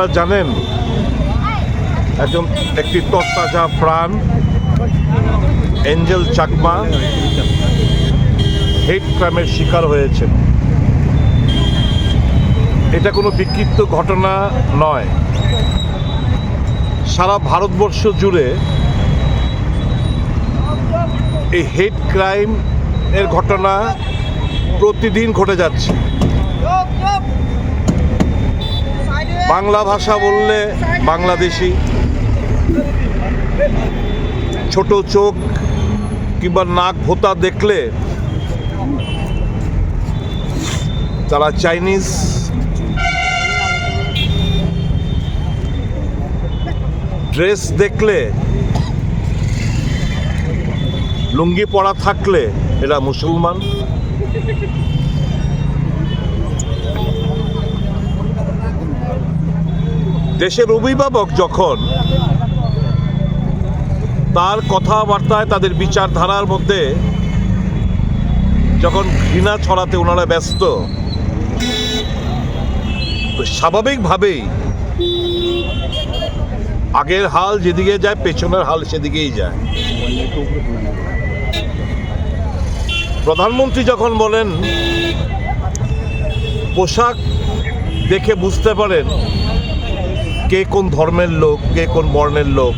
আপনারা জানেন, একজন একটি তত্তাজা প্রাণ, এঞ্জেল চাকমা হেড ক্রাইমের শিকার হয়েছেন। এটা কোনো বিক্ষিপ্ত ঘটনা নয়। সারা ভারতবর্ষ জুড়ে এই হেড ক্রাইম এর ঘটনা প্রতিদিন ঘটে যাচ্ছে। বাংলা ভাষা বললে বাংলাদেশি। ছোট চোখ কিংবা নাক ভোতা দেখলে তারা চাইনিজ, ড্রেস দেখলে, লুঙ্গি পরা থাকলে এরা মুসলমান। দেশের অভিভাবক যখন তার কথাবার্তায় তাদের বিচারধারার মধ্যে যখন ঘৃণা ছড়াতে ওনারা ব্যস্ত স্বাভাবিকভাবেই আগের হাল যেদিকে যায়, পেছনের হাল সেদিকেই যায়। প্রধানমন্ত্রী যখন বলেন, পোশাক দেখে বুঝতে পারেন কে কোন ধর্মের লোক, কে কোন বর্ণের লোক?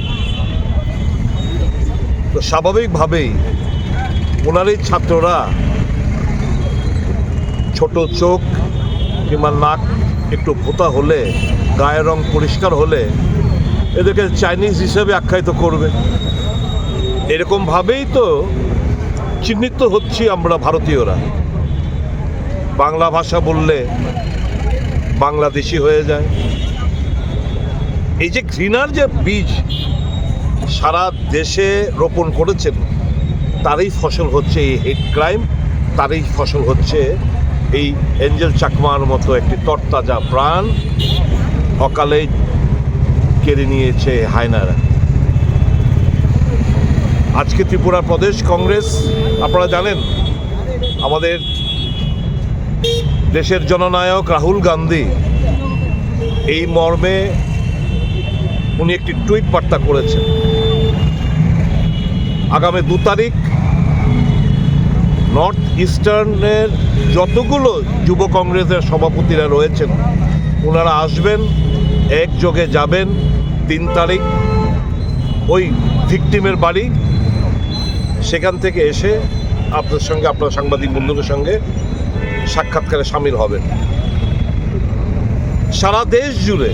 তো স্বাভাবিকভাবেই ওনারই ছাত্ররা ছোট চোখ কিংবা নাক একটু ভোতা হলে, গায়ের রং পরিষ্কার হলে এদেরকে চাইনিজ হিসেবে আখ্যায়িত করবে। এরকমভাবেই তো চিহ্নিত হচ্ছি আমরা ভারতীয়রা। বাংলা ভাষা বললে বাংলাদেশি হয়ে যায়। এই যে ঘৃণার যে বীজ সারা দেশে রোপণ করেছেন, তারই ফসল হচ্ছে এই হেড ক্রাইম তারই ফসল হচ্ছে এই এঞ্জেল চাকমার মতো একটি তরতাজা প্রাণ, অকালে কেড়ে নিয়েছে হায়নারা। আজকে ত্রিপুরা প্রদেশ কংগ্রেস, আপনারা জানেন, আমাদের দেশের জননায়ক রাহুল গান্ধী এই মর্মে উনি একটি টুইট বার্তা করেছেন। আগামী দু তারিখ নর্থ ইস্টার্নের যতগুলো যুব কংগ্রেসের সভাপতিরা রয়েছেন ওনারা আসবেন, একযোগে যাবেন তিন তারিখ ওই ভিকটিমের বাড়ি। সেখান থেকে এসে আপনার সঙ্গে, আপনার সাংবাদিক বন্ধুদের সঙ্গে সাক্ষাৎকারে সামিল হবেন। সারা দেশ জুড়ে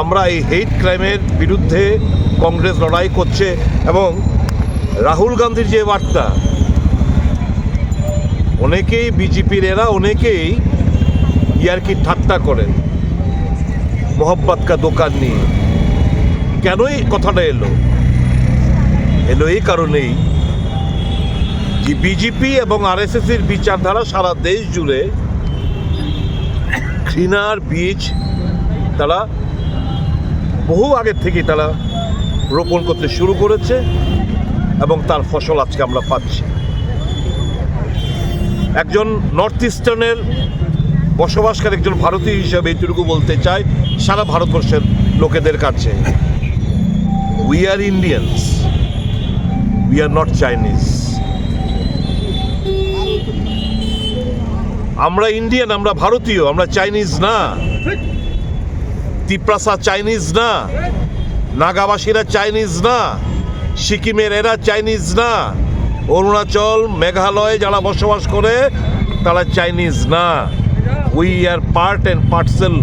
আমরা এই হেট ক্রাইমের বিরুদ্ধে কংগ্রেস লড়াই করছে এবং রাহুল গান্ধীর যে বার্তা, অনেকেই বিজেপির এরা, অনেকেই ইয়ারকি ঠাট্টা করেন, মোহব্বত কা দোকান নিয়ে কেনই কথাটা এলো? এলো এই কারণেই যে বিজেপি এবং আরএসএস এর বিচারধারা সারা দেশ জুড়ে ঘৃণার বীজ তারা বহু আগের থেকে তারা রোপণ করতে শুরু করেছে এবং তার ফসল আজকে আমরা পাচ্ছি। একজন নর্থ ইস্টার্নের বসবাসকারী একজন ভারতীয় হিসাবে এইটুকু বলতে চাই, সারা ভারতবর্ষের লোকেদের কাছে we are Indians we are not Chinese আমরা ইন্ডিয়ান আমরা ভারতীয়, আমরা চাইনিজ না। তিপ্রাসা চাইনিজ না, নাগাবাসীরা চাইনিজ না, সিকিমের এরা চাইনিজ না, অরুণাচল, মেঘালয় যারা বসবাস করে, তারা চাইনিজ না। We are part and parcel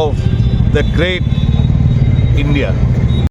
of the great India